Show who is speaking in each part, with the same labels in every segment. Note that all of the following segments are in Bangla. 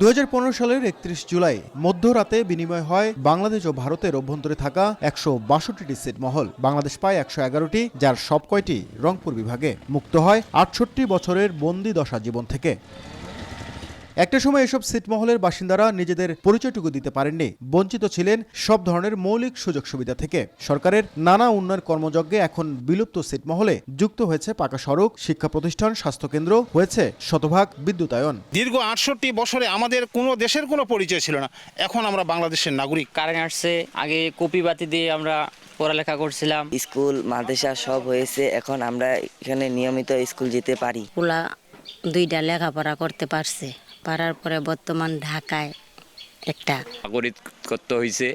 Speaker 1: দু হাজার পনেরো সালের একত্রিশ জুলাই মধ্যরাতে বিনিময় হয় বাংলাদেশ ও ভারতের অভ্যন্তরে থাকা একশো বাষট্টিটি সিটমহল বাংলাদেশ পায় একশো এগারোটি, যার সব কয়টি রংপুর বিভাগে। মুক্ত হয় আটষট্টি বছরের বন্দি দশা জীবন থেকে। একটা সময় এসব সিটমহলের বাসিন্দারা নিজেদের পরিচয়টুকু দিতে পারেননি। বঞ্চিত ছিলেন সব ধরনের মৌলিক সুযোগ সুবিধা থেকে। সরকারের নানা উন্নয়ন কর্মযজ্ঞে এখন বিলুপ্ত সিটমহলে যুক্ত হয়েছে পাকা সড়ক শিক্ষা প্রতিষ্ঠান স্বাস্থ্যকেন্দ্র হয়েছে শতভাগ বিদ্যুতায়ন।
Speaker 2: দীর্ঘ আটষট্টি বছরে আমাদের কোনো দেশের কোনো পরিচয় ছিল না। এখন আমরা বাংলাদেশের নাগরিক।
Speaker 3: কারেন্ট আসছে আগে কপি বাতি দিয়ে আমরা পড়ালেখা করছিলাম।
Speaker 4: স্কুল মাদ্রাসা সব হয়েছে এখন আমরা এখানে নিয়মিত স্কুল যেতে পারি।
Speaker 5: পোলা দুইটা লেখাপড়া করতে পারছে। পারার পরে বর্তমান ঢাকায় একটা।
Speaker 6: নাগরিক করতে হয়েছে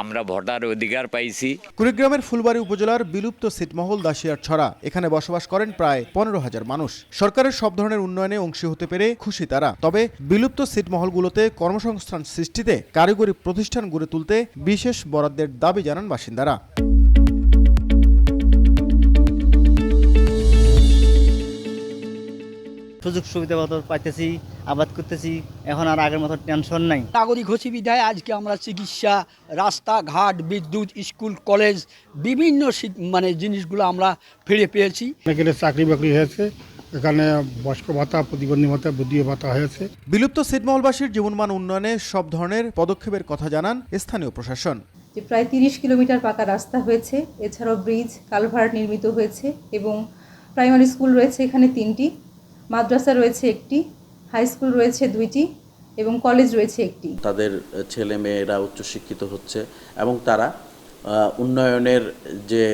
Speaker 6: আমরা ভোটার অধিকার পাইছি।
Speaker 1: কুড়িগ্রামের ফুলবাড়ী উপজেলার বিলুপ্ত সিটমহল দাসিয়ার ছড়া এখানে বসবাস করেন প্রায় পনেরো হাজার মানুষ। সরকারের সব ধরনের উন্নয়নে অংশী হতে পেরে খুশি তারা। তবে বিলুপ্ত সিটমহলগুলোতে কর্মসংস্থান সৃষ্টিতে কারিগরি প্রতিষ্ঠান গড়ে তুলতে বিশেষ বরাদ্দের দাবি জানান বাসিন্দারা।
Speaker 7: সুযোগ সুবিধা মতো পাইতেছি আবাদ করতেছি। এখন আর আগের মতো টেনশন নাই।
Speaker 8: নাগরিক হচ্ছি বিধায় আজকে আমরা চিকিৎসা রাস্তাঘাট বিদ্যুৎ স্কুল কলেজ বিভিন্ন মানে জিনিসগুলো আমরা ফিরে পেয়েছি।
Speaker 9: অনেকের চাকরি বাকরি হয়েছে এখানে বয়স্ক ভাতা প্রতিবন্ধী ভাতা বুদ্ধি ভাতা হয়েছে।
Speaker 1: বিলুপ্ত সিটমহলবাসীর জীবনমান উন্নয়নে সব ধরনের পদক্ষেপের কথা জানান স্থানীয় প্রশাসন।
Speaker 10: যে প্রায় তিরিশ কিলোমিটার পাকা রাস্তা হয়েছে এছাড়াও ব্রিজ কালভার্ট নির্মিত হয়েছে এবং প্রাইমারি স্কুল রয়েছে এখানে তিনটি। মাদ্রাসা রয়েছে একটি হাই স্কুল রয়েছে দুইটি এবং কলেজ রয়েছে একটি।
Speaker 11: তাদের ছেলে মেয়েরা উচ্চশিক্ষিত হচ্ছে এবং তারা উন্নয়নের যে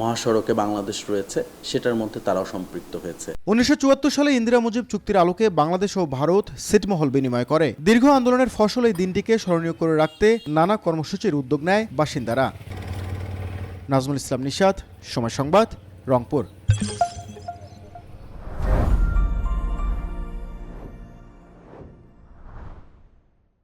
Speaker 11: মহাসড়কে বাংলাদেশ রয়েছে সেটার মধ্যে তারাও সম্পৃক্ত হয়েছে।
Speaker 1: উনিশশো চুয়াত্তর সালে ইন্দিরা মুজিব চুক্তির আলোকে বাংলাদেশ ও ভারত সিটমহল বিনিময় করে। দীর্ঘ আন্দোলনের ফসল এই দিনটিকে স্মরণীয় করে রাখতে নানা কর্মসূচির উদ্যোগ নেয় বাসিন্দারা। নাজমুল ইসলাম নিশাদ সময় সংবাদ রংপুর।